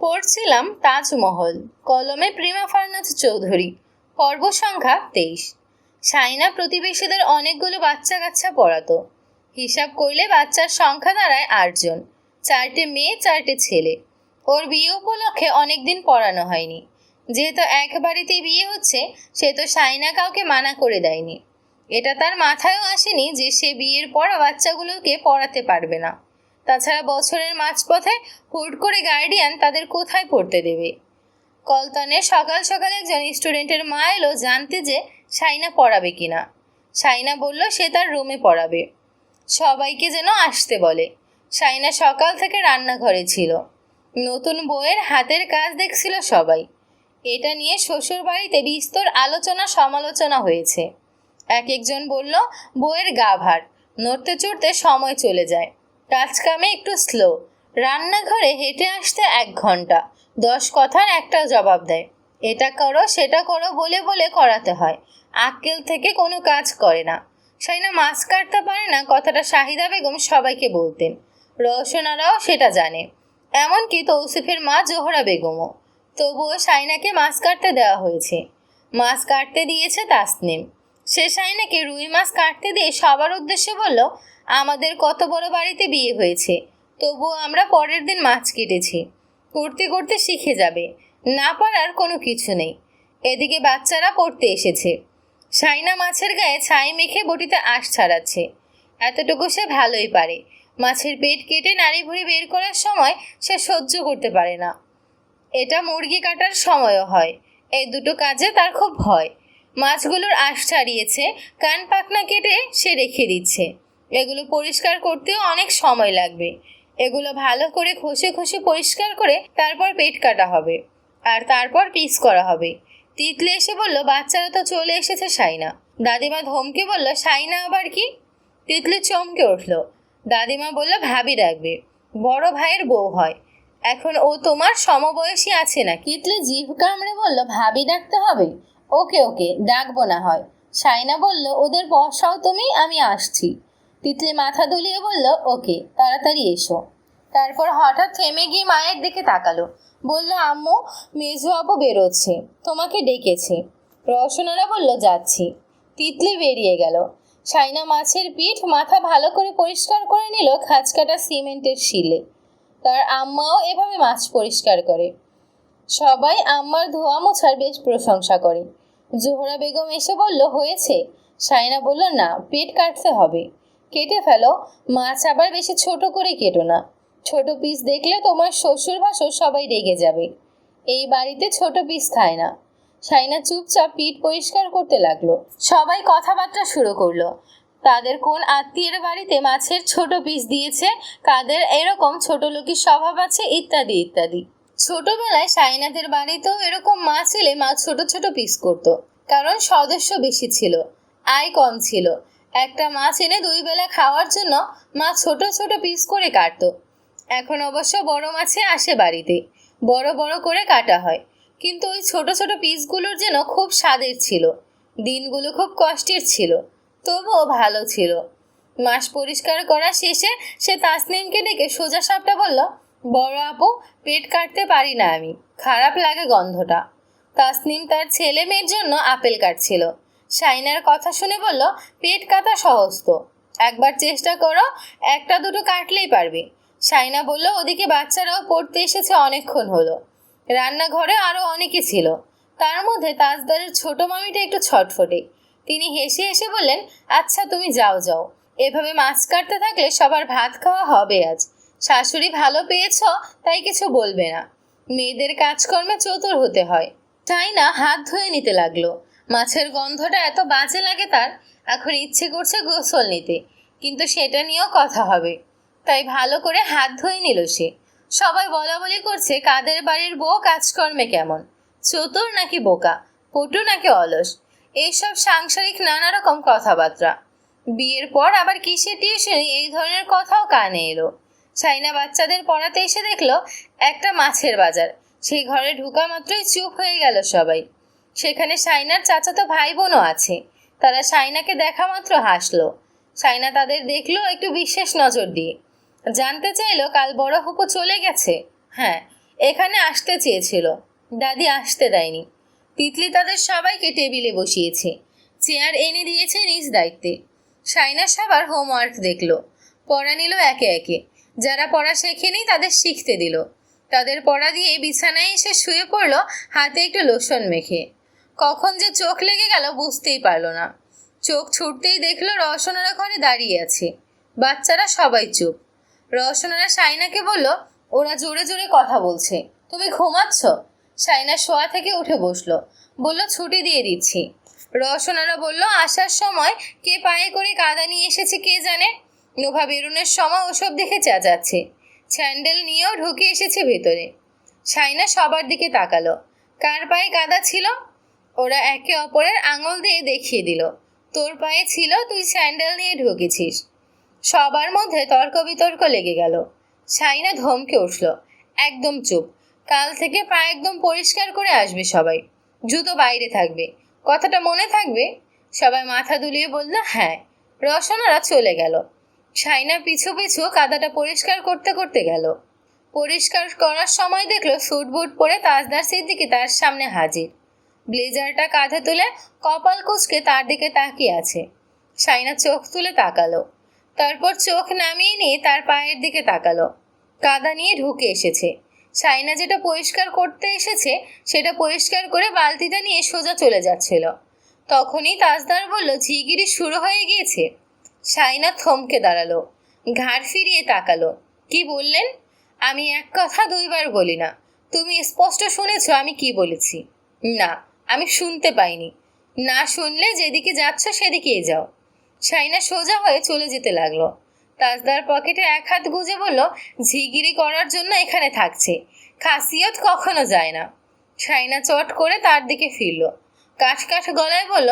পড়ছিলাম তাজমহল, কলমে প্রিমা ফারনাথ চৌধুরী, পর্ব সংখ্যা তেইশ। সাইনা প্রতিবেশীদের অনেকগুলো বাচ্চা কাচ্চা পড়াতো। হিসাব করলে বাচ্চার সংখ্যা দাঁড়ায় আটজন, চারটে মেয়ে, চারটে ছেলে। ওর বিয়ে উপলক্ষে অনেক দিন পড়ানো হয়নি। যেহেতু এক বাড়িতেই বিয়ে হচ্ছে, সে তো সাইনা কাউকে মানা করে দেয়নি। এটা তার মাথায়ও আসেনি যে সে বিয়ের পর বাচ্চাগুলোকে পড়াতে পারবে না। তাছাড়া বছরের মাঝপথে হুট করে গার্ডিয়ান তাদের কোথায় পড়তে দেবে? কলতানে সকাল সকাল একজন স্টুডেন্টের মা এলো জানতে যে সাইনা পড়াবে কিনা। সাইনা বলল, সে তার রুমে পড়াবে। সবাইকে যেন আসতে বলে। সাইনা সকাল থেকে রান্নাঘরে ছিল। নতুন বইয়ের হাতের কাজ দেখছিল সবাই। এটা নিয়ে শ্বশুর বাড়িতে বিস্তর আলোচনা সমালোচনা হয়েছে। এক একজন বলল, বউয়ের গা ভার, নড়তে চড়তে সময় চলে যায়। কাজ কামে একটু স্লো রান্নাঘরে হেঁটে আসতে এক ঘণ্টা। দশ কথার একটা জবাব দেয়। এটা করো, সেটা করো বলে বলে করাতে হয়। আক্কেল থেকে কোনো কাজ করে না। সাইনা মাছ কাটতে পারে না, কথাটা শাহিদা বেগম সবাইকে বলতেন। রওশনারাও সেটা জানে। এমনকি তৌসিফের মা জোহরা বেগমও। তবুও সাইনাকে মাছ কাটতে দেওয়া হয়েছে। মাছ কাটতে দিয়েছে তাসনিম। সে সাইনাকে রুই মাছ কাটতে দিয়ে সবার উদ্দেশ্যে বলল, আমাদের কত বড় বাড়িতে বিয়ে হয়েছে, তবুও আমরা পরের দিন মাছ কেটেছি। করতে করতে শিখে যাবে, না পারার কোনো কিছু নেই। এদিকে বাচ্চারা পড়তে এসেছে। সাইনা মাছের গায়ে ছাই মেখে বটিতে আঁশ ছাড়াচ্ছে। এতটুকু সে ভালোই পারে। মাছের পেট কেটে নাড়ি ভুড়ি বের করার সময় সে সহ্য করতে পারে না। এটা মুরগি কাটার সময়ও হয়। এই দুটো কাজে তার খুব ভয়। মাছগুলোর আশ ছাড়িয়েছে, কান পাকনা কেটে সে রেখে দিচ্ছে। এগুলো পরিষ্কার করতেও অনেক সময় লাগবে। এগুলো ভালো করে ঘষে ঘষে পরিষ্কার করে তারপর পেট কাটা হবে আর তারপর পিস করা হবে। তিতলে এসে বলল, বাচ্চারা তো চলে এসেছে সাইনা। দাদিমা ধমকে বলল, সাইনা আবার কি? তিতলে চমকে উঠল। দাদিমা বলল, ভাবি রাখবে, বড় ভাইয়ের বউ হয়। এখন ও তোমার সমবয়সী আছে না? কিতলে জিভ কামড়ে বলল, ভাবি ডাকতে হবে? ওকে ওকে, ডাকবো না হয়। সাইনা বলল, ওদের বসাও তুমি, আমি আসছি। তিতলি মাথা দুলিয়ে বলল, ওকে, তাড়াতাড়ি এসো। তারপর হঠাৎ থেমে গিয়ে মায়ের দিকে তাকালো। বলল, আম্মু, মেজু আপু বেরোচ্ছে, তোমাকে ডেকেছে। রসনারা বলল, যাচ্ছি। তিতলি বেরিয়ে গেল। সাইনা মাছের পিঠ মাথা ভালো করে পরিষ্কার করে নিল খাঁচকাটা সিমেন্টের শিলে। তার আম্মাও এভাবে মাছ পরিষ্কার করে। সবাই আম্মার ধোয়া মোছার বেশ প্রশংসা করে। জোহরা বেগম এসে বলল, হয়েছে। সাইনা বলল, না, পেট কাটতে হবে। কেটে ফেলো, মাছ আবার বেশি ছোট করে কেটো না। ছোট পিস দেখলে তোমার শ্বশুর ভাসুর সবাই রেগে যাবে। এই বাড়িতে ছোট পিস খায় না। সাইনা চুপচাপ পিঠ পরিষ্কার করতে লাগল। সবাই কথাবার্তা শুরু করল। তাদের কোন আত্মীয়ের বাড়িতে মাছের ছোট পিস দিয়েছে? কাদের এরকম ছোট লোকের স্বভাব আছে? ইত্যাদি ইত্যাদি। ছোটবেলায় সাইনাদের বাড়িতেও এরকম মাছ এলে মা ছোট ছোট পিস করতো। কারণ সদস্য বেশি ছিল, আয় কম ছিল। একটা মাছ এনে দুই বেলা খাওয়ার জন্য মা ছোট ছোট পিস করে কাটতো। এখন অবশ্য বড় মাছে আসে বাড়িতে, বড় বড় করে কাটা হয়। কিন্তু ওই ছোট ছোট পিসগুলোর যেন খুব স্বাদের ছিল। দিনগুলো খুব কষ্টের ছিল, তবুও ভালো ছিল। মাস পরিষ্কার করা শেষে সে তাসনিমকে ডেকে সোজা সাপটা বলল বড় আপু, পেট কাটতে পারি না আমি। খারাপ লাগে গন্ধটা। তাসনিম তার ছেলে মেয়ের জন্য আপেল কাটছিল। সাইনার কথা শুনে বলল, পেট কাটা সহজ তো। একবার চেষ্টা করো, একটা দুটো কাটলেই পারবে। সাইনা বলল, ওদিকে বাচ্চারাও পড়তে এসেছে অনেকক্ষণ হলো। রান্নাঘরে আরও অনেকে ছিল। তার মধ্যে তাজদারের ছোট মামিটা একটু ছটফটে। তিনি হেসে হেসে বললেন আচ্ছা তুমি যাও যাও। এভাবে মাছ কাটতে থাকলে সবার ভাত খাওয়া হবে আজ। শাশুড়ি ভালো পেয়েছ, তাই কিছু বলবে না। মেয়েদের কাজকর্মে চতুর হতে হয়। তাই না হাত ধুয়ে নিতে লাগল। মাছের গন্ধটা এত বাজে লাগে তার, এখন ইচ্ছে করছে গোসল নিতে। কিন্তু সেটা নিয়েও কথা হবে। তাই ভালো করে হাত ধুয়ে নিল সে। সবাই বলা বলি করছে কাদের বাড়ির বউ কাজকর্মে কেমন। চতুর নাকি বোকা, পটু নাকি অলস। এইসব সাংসারিক নানা রকম কথাবার্তা। বিয়ের পর আবার কিসে টিউশনি, এই ধরনের কথাও কানে এলো। সাইনা বাচ্চাদের পড়াতে এসে দেখল একটা মাছের বাজার। সেই ঘরে ঢুকা মাত্রই চুপ হয়ে গেল সবাই। সেখানে সাইনার চাচাতো ভাই বোনও আছে। তারা সাইনাকে দেখা মাত্র হাসলো। সাইনা তাদের দেখল একটু বিশেষ নজর দিয়ে। জানতে চাইলো কাল বড় হুপু চলে গেছে। হ্যাঁ এখানে আসতে চেয়েছিল। দাদি আসতে দেয়নি। তিতলি তাদের সবাইকে টেবিলে বসিয়েছে। চেয়ার এনে দিয়েছে নিজ দায়িত্বে। সাইনা সবার হোমওয়ার্ক দেখল। পড়া নিল একে একে। যারা পড়া শেখেনি তাদের শিখতে দিল। তাদের পড়া দিয়ে বিছানায় এসে শুয়ে পড়ল, হাতে একটু লোশন মেখে। কখন যে চোখ লেগে গেল বুঝতেই পারল না। চোখ ছুটতেই দেখল রওশনারা ঘরে দাঁড়িয়ে আছে। বাচ্চারা সবাই চুপ। রওশনারা সাইনাকে বলল, ওরা জোরে জোরে কথা বলছে। তুমি ঘুমাচ্ছ? সাইনা শোয়া থেকে উঠে বসল। বলল, ছুটি দিয়ে দিচ্ছি। রওশনারা বলল, আসার সময় কে পায়ে করে কাদা নিয়ে এসেছে কে জানে? নোভা বেরুনের সময় ওসব দেখে চেঁচাচ্ছে। স্যান্ডেল নিয়েও ঢুকে এসেছে ভেতরে। সাইনা সবার দিকে তাকালো। কার পায়ে কাদা ছিল? ওরা একে অপরের আঙুল দিয়ে দেখিয়ে দিল। তোর পায়ে ছিল, তুই স্যান্ডেল নিয়ে ঢুকেছিস। সবার মধ্যে তর্ক বিতর্ক লেগে গেল। সাইনা ধমকে উঠল, একদম চুপ। কাল থেকে পা একদম পরিষ্কার করে আসবে সবাই। জুতো বাইরে থাকবে। কথাটা মনে থাকবে? সবাই মাথা দুলিয়ে বলল হ্যাঁ। রসনারা চলে গেল। সাইনা পিছু পিছু কাদাটা পরিষ্কার করতে করতে গেল। পরিষ্কার করার সময় দেখল স্যুট বুট পরে তাজদার সিদ্দিকি তার সামনে হাজির। ব্লেজারটা কাঁধে তুলে কপাল কুচকে তার দিকে তাকিয়ে আছে। সাইনা চোখ তুলে তাকালো। তারপর চোখ নামিয়ে নিয়ে তার পায়ের দিকে তাকালো। কাদা নিয়ে ঢুকে এসেছে। সাইনা যেটা পরিষ্কার করতে এসেছে, সেটা পরিষ্কার করে বালতিটা নিয়ে সোজা চলে যাচ্ছিল। তখনই তাজদার বলল, ঝিগিরি শুরু হয়ে গিয়েছে। সাইনা থমকে দাঁড়াল, ঘাড় ফিরিয়ে তাকালো। কি বললেন? আমি এক কথা দুইবার বলি না। তুমি স্পষ্ট শুনেছো আমি কি বলেছি? না, আমি শুনতে পাইনি। না শুনলে যেদিকে যাচ্ছ সেদিকেই যাও। সাইনা সোজা হয়ে চলে যেতে লাগল। তাজদার পকেটে এক হাত গুজে বলল, ঝিগিরি করার জন্য এখানে থাকছে। খাসিয়ত কখনো যায় না। সাইনা চট করে তার দিকে ফিরল। কাঠ কাঠ গলায় বলল,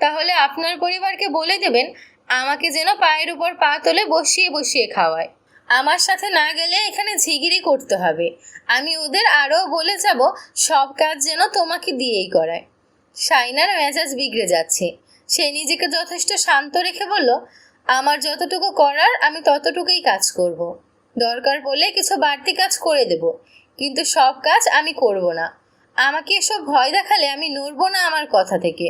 তাহলে আপনার পরিবারকে বলে দেবেন আমাকে যেন পায়ের উপর পা তোলে বসিয়ে বসিয়ে খাওয়ায়। আমার সাথে না গেলে এখানে ঝিগিরি করতে হবে। আমি ওদের আরও বলে যাব, সব কাজ যেন তোমাকে দিয়েই করায়। সাইনার মেজাজ বিগড়ে যাচ্ছে। সে নিজেকে যথেষ্ট শান্ত রেখে বলল, আমার যতটুকু করার আমি ততটুকুই কাজ করব। দরকার পড়লে কিছু বাড়তি কাজ করে দেব, কিন্তু সব কাজ আমি করব না। আমাকে এসব ভয় দেখালে আমি নড়ব না আমার কথা থেকে।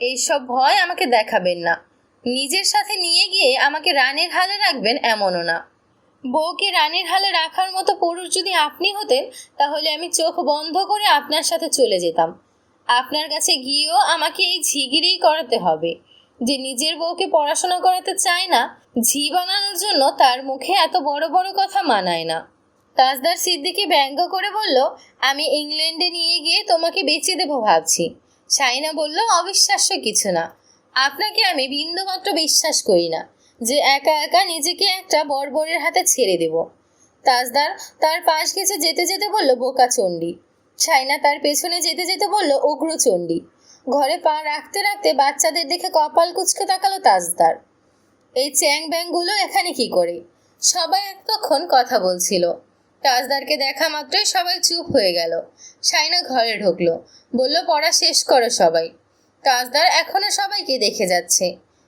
এইসব ভয় আমাকে দেখাবেন না। নিজের সাথে নিয়ে গিয়ে আমাকে রানের হালে রাখবেন এমনও না। বউকে রানের হালে রাখার মতো পুরুষ যদি আপনি হতেন, তাহলে আমি চোখ বন্ধ করে আপনার সাথে চলে যেতাম। আপনার কাছে গিয়েও আমাকে এই ঝিগিরিই করাতে হবে। যে নিজের বউকে পড়াশোনা করাতে চায় না, ঝি বানানোর জন্য তার মুখে এত বড় বড় কথা মানায় না। তাজদার সিদ্দিকি ব্যঙ্গ করে বলল, আমি ইংল্যান্ডে নিয়ে গিয়ে তোমাকে বেঁচে দেবো ভাবছি। সাইনা বলল, অবিশ্বাস্য কিছু না। আপনাকে আমি বিন্দুমাত্র বিশ্বাস করি না যে একা একা নিজেকে একটা বর্বরের হাতে ছেড়ে দেব। তাজদার তার পাশ গেছে যেতে যেতে বলল, বোকা চণ্ডী। সাইনা তার পেছনে যেতে যেতে বলল উগ্রচণ্ডী ঘরে পা রাখতে রাখতে বাচ্চাদের দেখে কপাল কুচকে তাকালো তাজদার। এই চ্যাং ব্যাংগুলো এখানে কি করে? সবাই এতক্ষণ কথা বলছিল। তাজদারকে দেখা মাত্রই সবাই চুপ হয়ে গেল। সাইনা ঘরে ঢুকলো। বলল, পড়া শেষ করো সবাই। তাজদার এখনও সবাইকে দেখে যাচ্ছে।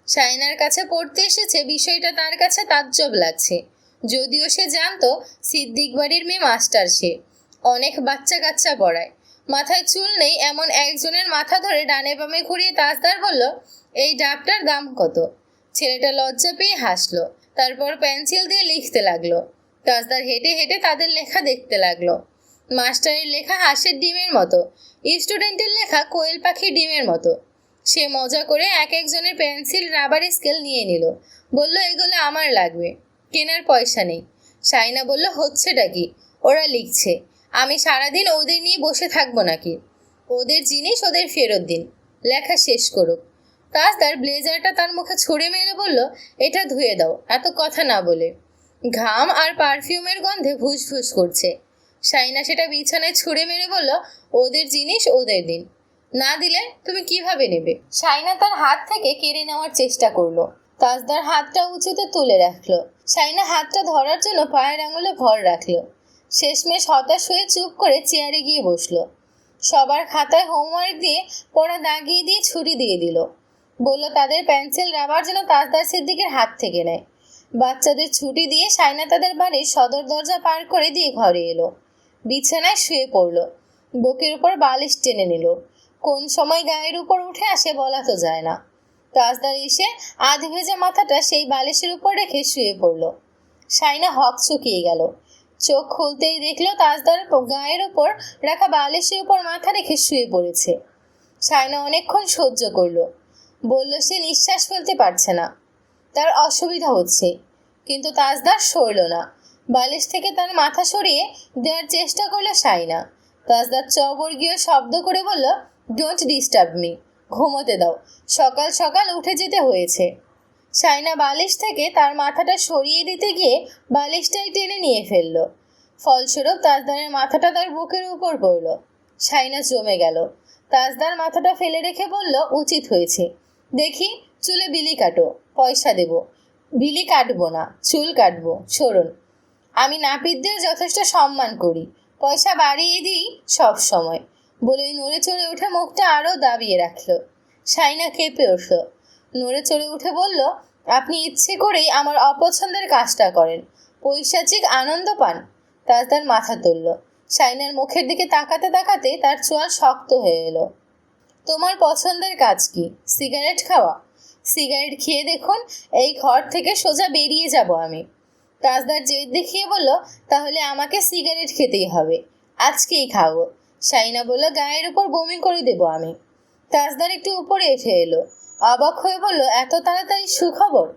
সাইনার কাছে পড়তে এসেছে বিষয়টা তার কাছে তাজ্জব লাগছে। যদিও সে জানতো সিদ্দিক বাড়ির মেয়ে মাস্টার সে। অনেক বাচ্চা কাচ্চা পড়ায়। মাথায় চুল নেই এমন একজনের মাথা ধরে ডানে বামে ঘুরিয়ে তাজদার বলল, এই ডাবটার দাম কত? ছেলেটা লজ্জা পেয়ে হাসলো, তারপর পেন্সিল দিয়ে লিখতে লাগল। তাজদার হেঁটে হেঁটে তাদের লেখা দেখতে লাগল। মাস্টারের লেখা হাঁসের ডিমের মতো, স্টুডেন্টের লেখা কোয়েল পাখির ডিমের মতো। সে মজা করে এক একজনের পেন্সিল, রাবার স্কেল নিয়ে নিল। বলল, এগুলো আমার লাগবে, কেনার পয়সা নেই। সাইনা বলল, হচ্ছেটা কি? ওরা লিখছে, আমি সারাদিন ওদের নিয়ে বসে থাকব নাকি? ওদের জিনিস ওদের ফেরত দিন, লেখা শেষ করুক। তাজ তার ব্লেজারটা তার মুখে ছুঁড়ে মেরে বলল, এটা ধুয়ে দাও, এত কথা না বলে। ঘাম আর পারফিউমের গন্ধে ভুস ভুস করছে। সাইনা সেটা বিছানায় ছুঁড়ে মেরে বলল, ওদের জিনিস ওদের দিন। না দিলে তুমি কীভাবে নেবে? সাইনা তার হাত থেকে কেড়ে নেওয়ার চেষ্টা করল। তাজদার হাতটা উঁচুতে তুলে রাখল। সাইনা হাতটা ধরার জন্য পায়ের আঙুলে ভর রাখল। শেষমেশ হতাশ হয়ে চুপ করে চেয়ারে গিয়ে বসল। সবার খাতায় হোমওয়ার্ক দিয়ে পড়া দাগিয়ে দিয়ে ছুরি দিয়ে দিল। বলল, তাদের পেন্সিল রাবার যেন তাজদার সিদ্দিকের হাত থেকে নেয়। বাচ্চাদের ছুটি দিয়ে সাইনা তাদের বাড়ির সদর দরজা পার করে দিয়ে ঘরে এলো। বিছানায় শুয়ে পড়ল। বুকের উপর বালিশ টেনে নিল। কোন সময় গায়ের উপর উঠে আসে বলা তো যায় না। তাজদার এসে আধ ভেজা মাথাটা সেই বালিশের উপর রেখে শুয়ে পড়ল। সাইনা হক চুকিয়ে গেল। চোখ খুলতেই দেখল তাজদার গায়ের উপর রাখা বালিশের উপর মাথা রেখে শুয়ে পড়েছে। সাইনা অনেকক্ষণ সহ্য করল। বলল, সে নিঃশ্বাস ফেলতে পারছে না। তার অসুবিধা হচ্ছে। কিন্তু তাজদার সরল না। বালিশ থেকে তার মাথা সরিয়ে দেওয়ার চেষ্টা করল সাইনা তাজদার চবর্গীয় শব্দ করে বলল ডোন্ট ডিস্টার্ব মি ঘুমোতে দাও, সকাল সকাল উঠে যেতে হয়েছে। সাইনা বালিশ থেকে তার মাথাটা সরিয়ে দিতে গিয়ে বালিশটাই টেনে নিয়ে ফেলল। ফলস্বরূপ তাজদারের মাথাটা তার বুকের উপর পড়ল। সাইনা জমে গেল। তাজদার মাথাটা ফেলে রেখে বলল, উচিত হয়েছে। দেখি, চুলে বিলি কাটো, পয়সা দেব। বিলি কাটবো না, চুল কাটবো, সরুন। আমি নাপিতদের যথেষ্ট সম্মান করি। পয়সা বাড়িয়ে দিই সব সময়। বলেই নড়ে চড়ে উঠে মুখটা আরও দাবিয়ে রাখল। সাইনা কেঁপে উঠল। নড়ে চড়ে উঠে বলল, আপনি ইচ্ছে করেই আমার অপছন্দের কাজটা করেন। পৈশাচিক আনন্দ পান। তার তার মাথা তুলল। সাইনার মুখের দিকে তাকাতে তাকাতে তার চোয়াল শক্ত হয়ে এলো। তোমার পছন্দের কাজ কি? সিগারেট খাওয়া? সিগারেট খেয়ে দেখুন, এই ঘর থেকে সোজা বেরিয়ে যাব আমি। তাজদার জেদ দেখিয়ে বলল, তাহলে আমাকে সিগারেট খেতেই হবে। আজকেই খাব। সাইনা বলল, গায়ের উপর বমি করে দেব আমি। তাজদার একটু উপরে এসে এলো। অবাক হয়ে বলল, এত তাড়াতাড়ি সুখবর?